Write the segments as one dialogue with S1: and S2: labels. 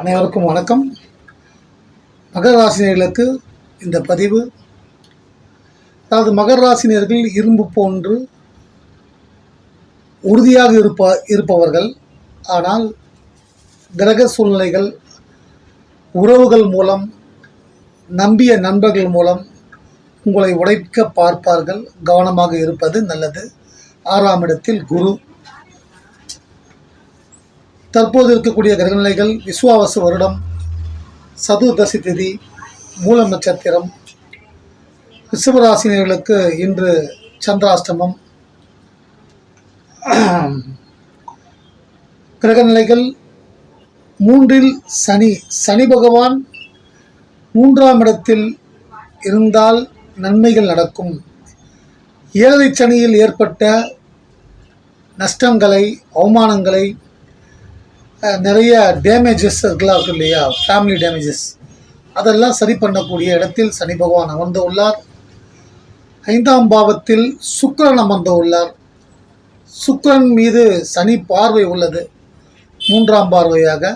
S1: அனைவருக்கும் வணக்கம். மகர ராசினியர்களுக்கு இந்த பதிவு அதாவது மகர ராசினியர்கள் இரும்பு போன்று உறுதியாக இருப்ப இருப்பவர்கள். ஆனால் கிரக சூழ்நிலைகள் உறவுகள் மூலம் நம்பிய நண்பர்கள் மூலம் உங்களை உடைக்க பார்ப்பார்கள். கவனமாக இருப்பது நல்லது. ஆறாம் இடத்தில் குரு. தற்போது இருக்கக்கூடிய கிரகநிலைகள் விஸ்வாவசு வருடம் சதுர்தசி திதி மூலம் நட்சத்திரம். ரிஷபராசினியர்களுக்கு இன்று சந்திராஷ்டமம். கிரகநிலைகள் மூன்றில் சனி சனி பகவான் மூன்றாம் இடத்தில் இருந்தால் நன்மைகள் நடக்கும். ஏழரை சனியில் ஏற்பட்ட நஷ்டங்களை அவமானங்களை நிறைய டேமேஜஸ் இருக்கலாம் இருக்கு இல்லையா? ஃபேமிலி டேமேஜஸ் அதெல்லாம் சரி பண்ணக்கூடிய இடத்தில் சனி பகவான் அமர்ந்து உள்ளார். ஐந்தாம் பாவத்தில் சுக்கரன் அமர்ந்து உள்ளார். சுக்கரன் மீது சனி பார்வை உள்ளது. மூன்றாம் பார்வையாக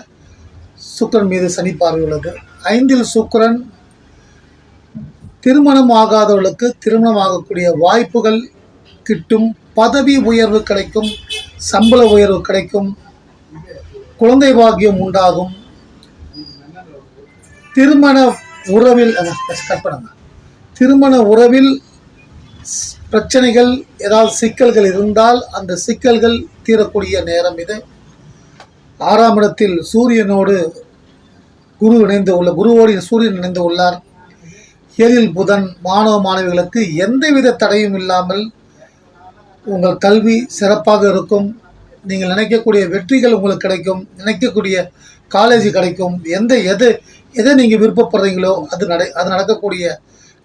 S1: சுக்கிரன் மீது சனி பார்வை உள்ளது. ஐந்தில் சுக்கரன் திருமணம் ஆகாதவர்களுக்கு திருமணம் ஆகக்கூடிய வாய்ப்புகள் கிட்டும் பதவி உயர்வு கிடைக்கும் சம்பள உயர்வு கிடைக்கும். குழந்தை பாக்கியம் உண்டாகும். திருமண உறவில் கற்பனை திருமண உறவில் பிரச்சனைகள் ஏதாவது சிக்கல்கள் இருந்தால் அந்த சிக்கல்கள் தீரக்கூடிய நேரம் இது. ஆறாம் இடத்தில் சூரியனோடு குரு இணைந்து உள்ள குருவோடு சூரியன் இணைந்து உள்ளார். ஏழில் புதன் மாணவ மாணவிகளுக்கு எந்தவித தடையும் இல்லாமல் உங்கள் கல்வி சிறப்பாக இருக்கும். நீங்கள் நினைக்கக்கூடிய வெற்றிகள் உங்களுக்கு கிடைக்கும் நினைக்கக்கூடிய காலேஜ் கிடைக்கும். எந்த எது எதை நீங்கள் விருப்பப்படுறீங்களோ அது நட அது நடக்கக்கூடிய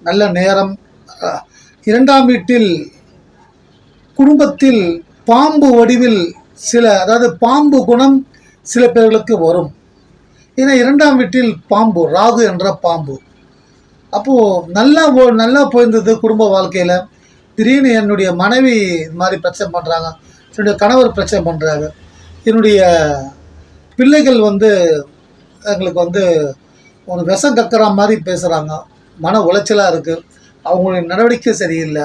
S1: நல்ல நேரம். இரண்டாம் வீட்டில் குடும்பத்தில் பாம்பு வடிவில் சில அதாவது பாம்பு குணம் சில பேர்களுக்கு வரும். ஏன்னா இரண்டாம் வீட்டில் பாம்பு ராகு என்ற பாம்பு. அப்போது நல்லா நல்லா போயிருந்தது குடும்ப வாழ்க்கையில். திடீர்னு என்னுடைய மனைவி இது மாதிரி பிரச்சனை பண்ணுறாங்க என்னுடைய கணவர் பிரச்சனை பண்ணுறாங்க என்னுடைய பிள்ளைகள் வந்து எங்களுக்கு வந்து ஒரு விஷம் கக்கிற மாதிரி பேசுகிறாங்க மன உளைச்சலாக இருக்குது அவங்களுடைய நடவடிக்கை சரியில்லை.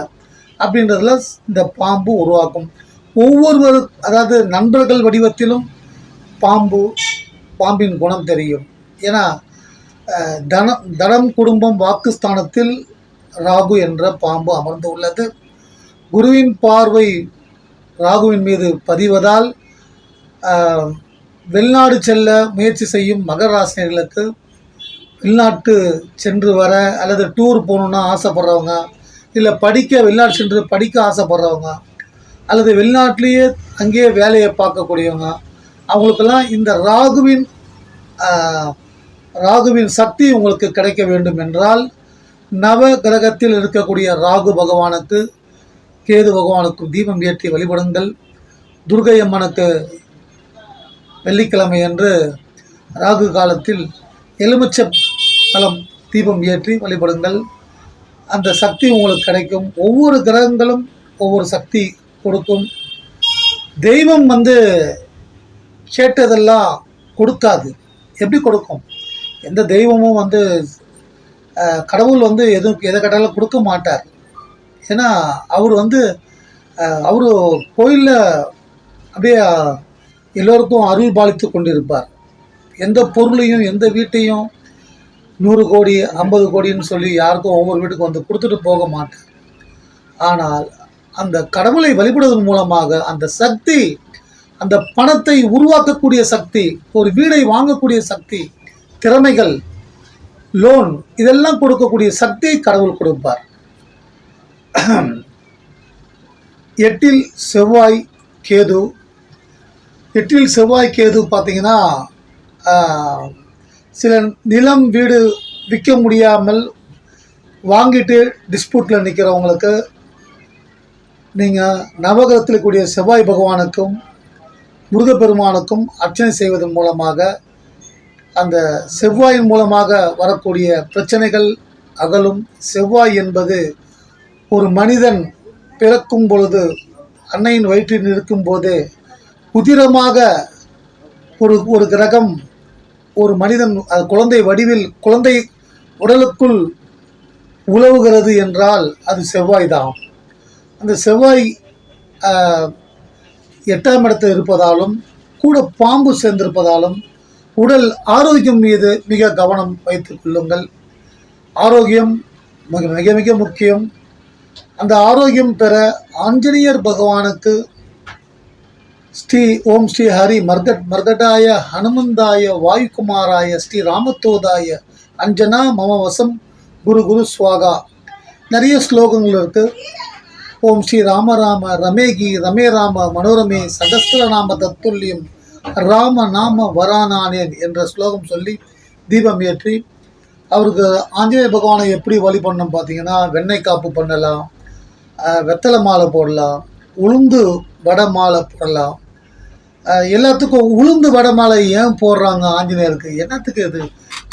S1: அப்படின்றதுல இந்த பாம்பு உருவாக்கும். ஒவ்வொருவர் அதாவது நண்பர்கள் வடிவத்திலும் பாம்பு பாம்பின் குணம் தெரியும். ஏன்னா தனம் தனம் குடும்பம் வாக்குஸ்தானத்தில் ராகு என்ற பாம்பு அமர்ந்து உள்ளது. குருவின் பார்வை ராகுவின் மீது பதிவதால் வெளிநாடு செல்ல முயற்சி செய்யும் மகர ராசினியர்களுக்கு வெளிநாட்டு சென்று வர அல்லது டூர் போகணுன்னு ஆசைப்படுறவங்க இல்லை படிக்க வெளிநாடு சென்று படிக்க ஆசைப்படுறவங்க அல்லது வெளிநாட்டிலேயே அங்கேயே வேலையை பார்க்கக்கூடியவங்க அவங்களுக்கெல்லாம் இந்த ராகுவின் ராகுவின் சக்தி உங்களுக்கு கிடைக்க வேண்டும் என்றால் நவ கிரகத்தில் இருக்கக்கூடிய ராகு பகவானுக்கு கேது பகவானுக்கும் தீபம் ஏற்றி வழிபடுங்கள். துர்கை அம்மனுக்கு வெள்ளிக்கிழமை அன்று ராகு காலத்தில் எலுமிச்ச பழம் தீபம் ஏற்றி வழிபடுங்கள். அந்த சக்தி உங்களுக்கு கிடைக்கும். ஒவ்வொரு கிரகங்களும் ஒவ்வொரு சக்தி கொடுக்கும். தெய்வம் வந்து கேட்டதெல்லாம் கொடுக்காது. எப்படி கொடுக்கும்? எந்த தெய்வமும் வந்து கடவுள் வந்து எதுவும் எதை கேட்டாலும் கொடுக்க மாட்டார். ஏன்னா அவர் வந்து அவர் கோயிலில் அப்படியே எல்லோருக்கும் அருள் பாலித்து கொண்டிருப்பார். எந்த பொருளையும் எந்த வீட்டையும் நூறு கோடி ஐம்பது கோடின்னு சொல்லி யாருக்கும் ஒவ்வொரு வீட்டுக்கும் வந்து கொடுத்துட்டு போக மாட்டார். ஆனால் அந்த கடவுளை வழிபடுவதன் மூலமாக அந்த சக்தி அந்த பணத்தை உருவாக்கக்கூடிய சக்தி ஒரு வீடை வாங்கக்கூடிய சக்தி திறமைகள் லோன் இதெல்லாம் கொடுக்கக்கூடிய சக்தியை கடவுள் கொடுப்பார். எட்டில் செவ்வாய் கேது. எட்டில் செவ்வாய் கேது பார்த்தீங்கன்னா சில நிலம் வீடு விற்க முடியாமல் வாங்கிட்டு டிஸ்பியூட்டில் நிற்கிறவங்களுக்கு நீங்கள் நவகிரகத்தில் கூடிய செவ்வாய் பகவானுக்கும் முருகப்பெருமானுக்கும் அர்ச்சனை செய்வதன் மூலமாக அந்த செவ்வாயின் மூலமாக வரக்கூடிய பிரச்சனைகள் அகலும். செவ்வாய் என்பது ஒரு மனிதன் பிறக்கும் பொழுது அன்னையின் வயிற்றில் இருக்கும்போது குதிரமாக ஒரு ஒரு கிரகம் ஒரு மனிதன் அது குழந்தை வடிவில் குழந்தை உடலுக்குள் உழவுகிறது என்றால் அது செவ்வாய் தான் அந்த செவ்வாய் எட்டாம் இடத்தில் இருப்பதாலும் கூட பாம்பு சேர்ந்திருப்பதாலும் உடல் ஆரோக்கியம் மீது மிக கவனம் வைத்துக் கொள்ளுங்கள். ஆரோக்கியம் மிக மிக மிக முக்கியம். அந்த ஆரோக்கியம் பெற ஆஞ்சநேயர் பகவானுக்கு ஸ்ரீ ஓம் ஸ்ரீ ஹரி மர்கட் மர்கடாய ஹனுமந்தாய வாயுகுமாராய ஸ்ரீ ராமத்தோதாய அஞ்சனா மம வசம் குரு குரு ஸ்வாகா நிறைய ஸ்லோகங்கள் இருக்கு. ஓம் ஸ்ரீ ராம ராம ரமேகி ரமே ராம மனோரமே சகஸ்திரநாம தத்துல்யம் ராம நாம வரானானேன் என்ற ஸ்லோகம் சொல்லி தீபம் ஏற்றி அவருக்கு ஆஞ்சநேய பகவானை எப்படி வழி பண்ணணும் பார்த்தீங்கன்னா வெண்ணெய் காப்பு பண்ணலாம் வெத்தலை மாலை போடலாம் உளுந்து வடை மாலை போடலாம். எல்லாத்துக்கும் உளுந்து வடை மாலை ஏன் போடுறாங்க ஆஞ்சநேயருக்கு? என்னத்துக்கு இது?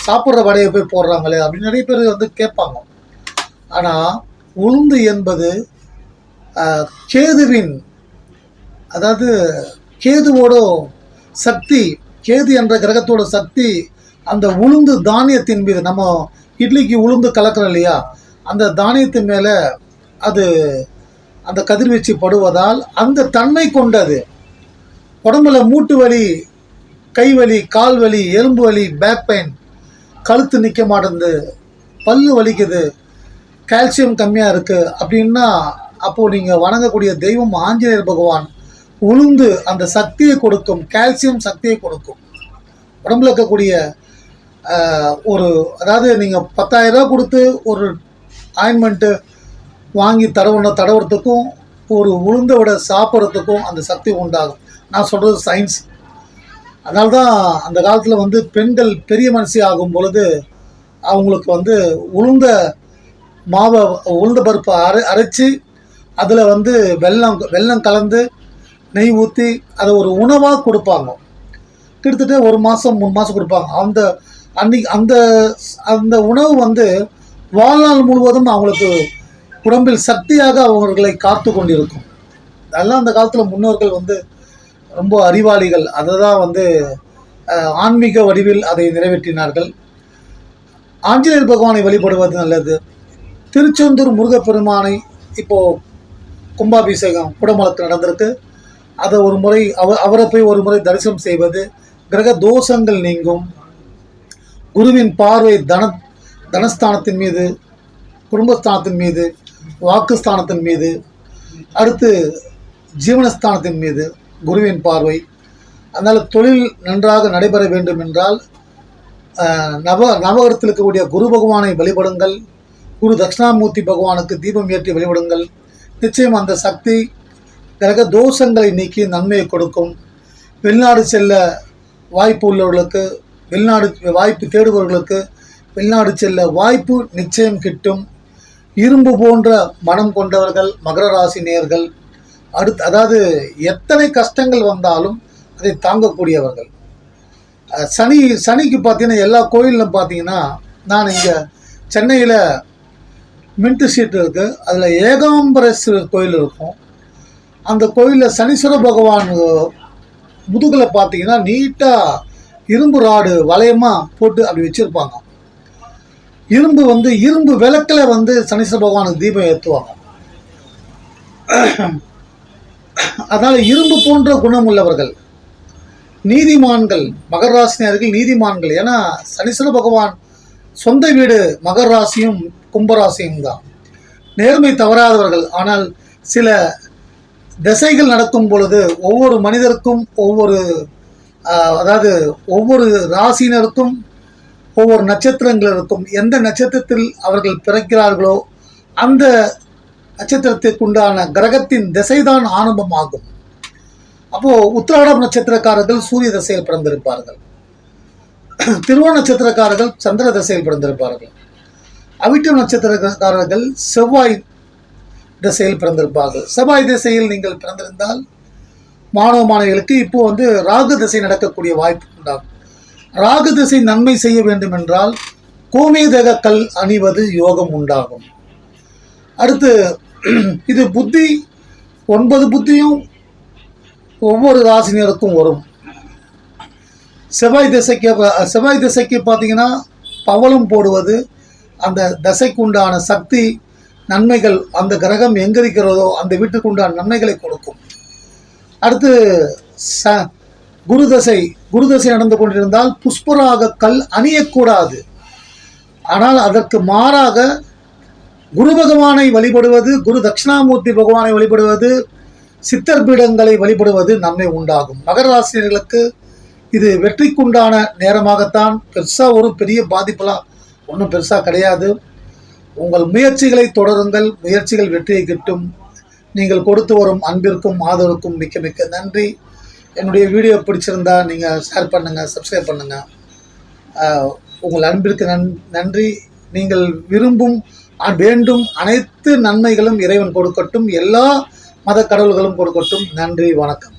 S1: சாப்பிட்ற வடையை போய் போடுறாங்களே அப்படின்னு நிறைய பேர் வந்து கேட்பாங்க. ஆனால் உளுந்து என்பது கேதுவின் அதாவது கேதுவோட சக்தி கேது என்ற கிரகத்தோட சக்தி அந்த உளுந்து தானியத்தின் மீது நம்ம இட்லிக்கு உளுந்து கலக்கிறோம் இல்லையா? அந்த தானியத்தின் மேலே அது அந்த கதிர்வீச்சு படுவதால் அந்த தன்மை கொண்டது. உடம்புல மூட்டு வலி கை வலி கால் வலி எலும்பு வலி பேக் பெயின் கழுத்து நிற்க மாட்டேங்குது பல்லு வலிக்குது கால்சியம் கம்மியாக இருக்குது அப்படின்னா அப்போது நீங்கள் வணங்கக்கூடிய தெய்வம் ஆஞ்சநேயர் பகவான் உளுந்து அந்த சக்தியை கொடுக்கும் கால்சியம் சக்தியை கொடுக்கும். உடம்புல இருக்கக்கூடிய ஒரு அதாவது நீங்கள் பத்தாயிரரூபா கொடுத்து ஒரு ஆயின்மெண்ட்டு வாங்கி தடவுன தடவுறதுக்கும் ஒரு உளுந்த விட சாப்பிட்றதுக்கும் அந்த சக்தி உண்டாகும். நான் சொல்கிறது சயின்ஸ் அதனால தான் அந்த காலத்தில் வந்து பெண்கள் பெரிய மனசி ஆகும் பொழுது அவங்களுக்கு வந்து உளுந்த மாவை உளுந்த பருப்பை அரை அரைச்சி அதில் வந்து வெல்லம் வெல்லம் கலந்து நெய் ஊற்றி அதை ஒரு உணவாக கொடுப்பாங்க. கிட்டத்தட்ட ஒரு மாதம் மூணு மாதம் கொடுப்பாங்க. அந்த அன்னைக்கு அந்த அந்த உணவு வந்து வாழ்நாள் முழுவதும் அவங்களுக்கு உடம்பில் சக்தியாக அவர்களை காத்து கொண்டிருக்கும். அதெல்லாம் அந்த காலத்தில் முன்னோர்கள் வந்து ரொம்ப அறிவாளிகள். அதை தான் வந்து ஆன்மீக வடிவில் அதை நிறைவேற்றினார்கள். ஆஞ்சநேயர் பகவானை வழிபடுவது நல்லது. திருச்செந்தூர் முருகப்பெருமானை இப்போது கும்பாபிஷேகம் குடமலத்தில் நடந்திருக்கு. அதை ஒரு முறை அவ அவரை போய் ஒரு முறை தரிசனம் செய்வது. கிரக தோஷங்கள் நீங்கும். குருவின் பார்வை தன தனஸ்தானத்தின் மீது குடும்பஸ்தானத்தின் மீது வாக்குஸ்தானத்தின் மீது அடுத்து ஜீவனஸ்தானத்தின் மீது குருவின் பார்வை. அதனால் தொழில் நன்றாக நடைபெற வேண்டும் என்றால் நவ நவகரத்தில் இருக்கக்கூடிய குரு பகவானை வழிபடுங்கள். குரு தட்சிணாமூர்த்தி பகவானுக்கு தீபம் ஏற்றி வழிபடுங்கள். நிச்சயம் அந்த சக்தி கிரக தோஷங்களை நீக்கி நன்மையை கொடுக்கும். வெளிநாடு செல்ல வாய்ப்பு உள்ளவர்களுக்கு வெளிநாடு வாய்ப்பு தேடுபவர்களுக்கு வெளிநாடு செல்ல வாய்ப்பு நிச்சயம் கிட்டும். இரும்பு போன்ற மனம் கொண்டவர்கள் மகர ராசி நேர்கள் அடுத்து அதாவது எத்தனை கஷ்டங்கள் வந்தாலும் அதை தாங்கக்கூடியவர்கள். சனி சனிக்கு பார்த்தீங்கன்னா எல்லா கோயிலும் பார்த்தீங்கன்னா நான் இங்கே சென்னையில் மின்ட்டு சீட்டு இருக்குது அதில் ஏகாம்பரேஸ்வரர் கோயில் இருக்கும். அந்த கோயிலில் சனீஸ்வர பகவான் முதுகில் பார்த்தீங்கன்னா நீட்டாக இரும்பு ராடு வளையமாக போட்டு அப்படி வச்சுருப்பாங்க. இரும்பு வந்து இரும்பு விளக்கில் வந்து சனீஸ்வர பகவானுக்கு தீபம் ஏற்றுவாங்க அதனால் இரும்பு போன்ற குணம் உள்ளவர்கள் நீதிமான்கள் மகர ராசினியர்கள் நீதிமான்கள். ஏன்னா சனீஸ்வர பகவான் சொந்த வீடு மகர ராசியும் கும்பராசியும் தான். நேர்மை தவறாதவர்கள். ஆனால் சில திசைகள் நடக்கும் பொழுது ஒவ்வொரு மனிதருக்கும் ஒவ்வொரு அதாவது ஒவ்வொரு ராசியினருக்கும் ஒவ்வொரு நட்சத்திரங்களுக்கும் எந்த நட்சத்திரத்தில் அவர்கள் பிறக்கிறார்களோ அந்த நட்சத்திரத்திற்குண்டான கிரகத்தின் திசைதான் ஆரம்பமாகும். அப்போது உத்திராடம் நட்சத்திரக்காரர்கள் சூரிய திசையில் பிறந்திருப்பார்கள். திருவோண நட்சத்திரக்காரர்கள் சந்திர திசையில் பிறந்திருப்பார்கள். அவிட்டம் நட்சத்திரக்காரர்கள் செவ்வாய் திசையில் பிறந்திருப்பார்கள். செவ்வாய் திசையில் நீங்கள் பிறந்திருந்தால் மாணவ மாணவிகளுக்கு இப்போ வந்து ராகு திசை நடக்கக்கூடிய வாய்ப்பு ராகு திசை நன்மை செய்ய வேண்டும் என்றால் கோமேதக கல் அணிவது யோகம் உண்டாகும். அடுத்து இது புத்தி ஒன்பது புத்தியும் ஒவ்வொரு ராசினருக்கும் வரும். செவ்வாய் திசைக்கு செவ்வாய் திசைக்கு பார்த்தீங்கன்னா பவளம் போடுவது அந்த தசைக்குண்டான சக்தி நன்மைகள் அந்த கிரகம் எங்க இருக்கிறதோ அந்த வீட்டுக்கு உண்டான நன்மைகளை கொடுக்கும். அடுத்து ச குரு தசை குருதசை நடந்து கொண்டிருந்தால் புஷ்பராக கல் அணியக்கூடாது. ஆனால் அதற்கு மாறாக குரு பகவானை வழிபடுவது குரு தட்சிணாமூர்த்தி பகவானை வழிபடுவது சித்தர் பீடங்களை வழிபடுவது நன்மை உண்டாகும். மகர ராசினியர்களுக்கு இது வெற்றிக்குண்டான நேரமாகத்தான். பெருசாக ஒரு பெரிய பாதிப்பெல்லாம் ஒன்றும் பெருசாக கிடையாது. உங்கள் முயற்சிகளை தொடருங்கள். முயற்சிகள் வெற்றியை கிட்டும். நீங்கள் கொடுத்து வரும் அன்பிற்கும் ஆதரவுக்கும் மிக்க மிக்க நன்றி. என்னுடைய வீடியோ பிடிச்சிருந்தா நீங்கள் ஷேர் பண்ணுங்கள் சப்ஸ்கிரைப் பண்ணுங்கள் உங்கள் அன்பிற்கு நன் நன்றி. நீங்கள் விரும்பும் வேண்டும் அனைத்து நன்மைகளும் இறைவன் கொடுக்கட்டும் எல்லா மத கடவுள்களும் கொடுக்கட்டும். நன்றி வணக்கம்.